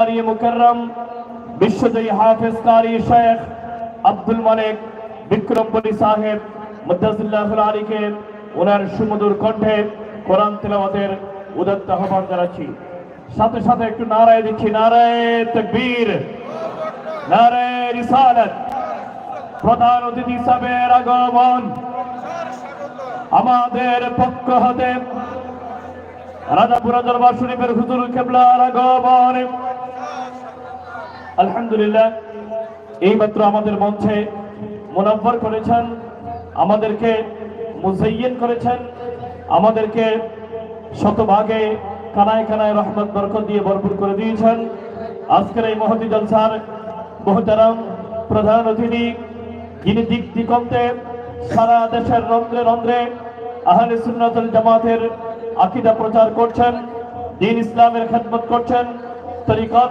কারি মুকররম, বিশ্বজয়ী হাফেজ কারি শেখ আব্দুল মালিক বিক্রমপুরী সাহেব মুদাসিল্লাহুল আলীকে ওনার সুমধুর কণ্ঠে কোরআন তেলাওয়াতের উদত্ত আহ্বান জানাচ্ছি। সাথে সাথে একটু নারায় দিচ্ছি। প্রধান অতিথি হিসাবের আগমন। আমাদের পক্ষ হতে রাজাপুরা দরবার শরীফের হুজুর কেবলার আগমন। আলহামদুলিল্লাহ, এইমাত্র আমাদের মঞ্চে মুনাব্বর করেছেন, আমাদেরকে মুজাইয়েন করেছেন, আমাদেরকে শতভাগে কানায় কানায় রহমত, বরকত দিয়ে ভরপুর করে দিয়েছেন। আজকের এই মহতি জলসার মহতারাম প্রধান অতিথি, যিনি দিক দিগন্তে সারা দেশের রন্ধ্রে রন্ধ্রে আহলে সুন্নাতুল জামাতের আকিদা প্রচার করছেন, দিন ইসলামের খেদমত করছেন তরিকাতের